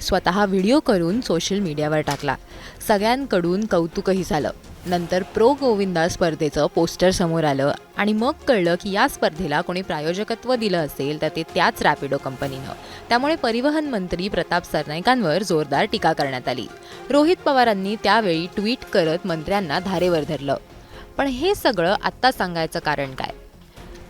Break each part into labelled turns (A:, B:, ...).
A: स्वतः व्हिडिओ करून सोशल मीडियावर टाकला. सगळ्यांकडून कौतुकही झालं. नंतर प्रो गोविंदा स्पर्धेचं पोस्टर समोर आलं आणि मग कळलं की या स्पर्धेला कोणी प्रायोजकत्व दिलं असेल तर ते त्याच रॅपिडो कंपनीनं. त्यामुळे परिवहन मंत्री प्रताप सरनाईकांवर जोरदार टीका करण्यात आली. रोहित पवारांनी त्यावेळी ट्विट करत मंत्र्यांना धारेवर धरलं. पण हे सगळं आत्ता सांगायचं कारण काय?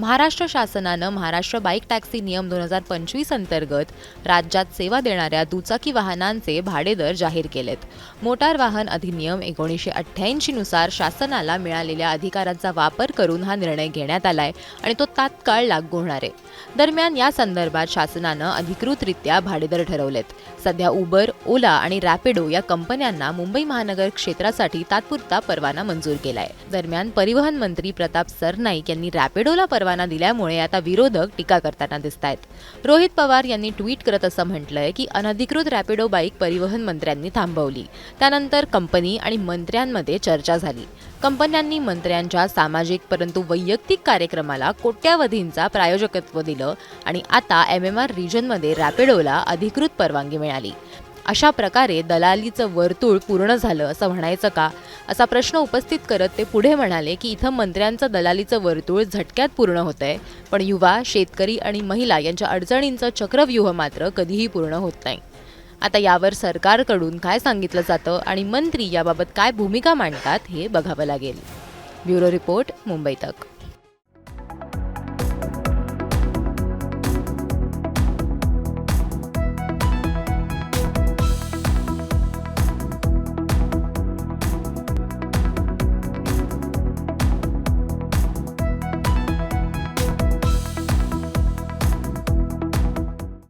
A: महाराष्ट्र शासनानं महाराष्ट्र बाईक टॅक्सी नियम दोन हजार पंचवीस अंतर्गत राज्यात सेवा देणाऱ्या दुचाकी वाहनांचे भाडेदर जाहीर केलेत. मोटार वाहन अधिनियम एकोणीसशे अठ्ठ्याऐंशीनुसार शासनाला मिळालेल्या अधिकारांचा वापर करून हा निर्णय घेण्यात आलाय आणि तो तात्काळ लागू होणार आहे. दरम्यान या संदर्भात शासनानं अधिकृतरित्या भाडेदर ठरवलेत. सध्या उबर ओला आणि रॅपिडो या कंपन्यांना मुंबई महानगर क्षेत्रासाठी तात्पुरता परवाना मंजूर केलाय. दरम्यान परिवहन मंत्री प्रताप सरनाईक यांनी रॅपिडोला परवाना दिल्यामुळे आता विरोधक टीका करताना दिसत आहेत रोहित पवार यांनी ट्विट करत असं म्हटलंय की अनधिकृत रॅपिडो बाईक परिवहन मंत्र्यांनी थांबवली. त्यानंतर कंपनी आणि मंत्र्यांमध्ये चर्चा झाली. कंपन्यांनी मंत्र्यांच्या सामाजिक परंतु वैयक्तिक कार्यक्रमाला कोट्यावधींचा प्रायोजकत्व दिलं आणि आता एम एम आर रिजनमध्ये रॅपिडोला अधिकृत परवानगी मिळाली. अशा प्रकारे दलालीचं वर्तुळ पूर्ण झालं असं म्हणायचं का? असा प्रश्न उपस्थित करत ते पुढे म्हणाले की इथं मंत्र्यांचं दलालीचं वर्तुळ झटक्यात पूर्ण होतंय पण युवा शेतकरी आणि महिला यांच्या अडचणींचं चक्रव्यूह मात्र कधीही पूर्ण होत नाही. आता यावर सरकारकडून काय सांगितलं जातं आणि मंत्री याबाबत काय भूमिका मांडतात हे बघावं लागेल. ब्युरो रिपोर्ट मुंबई तक.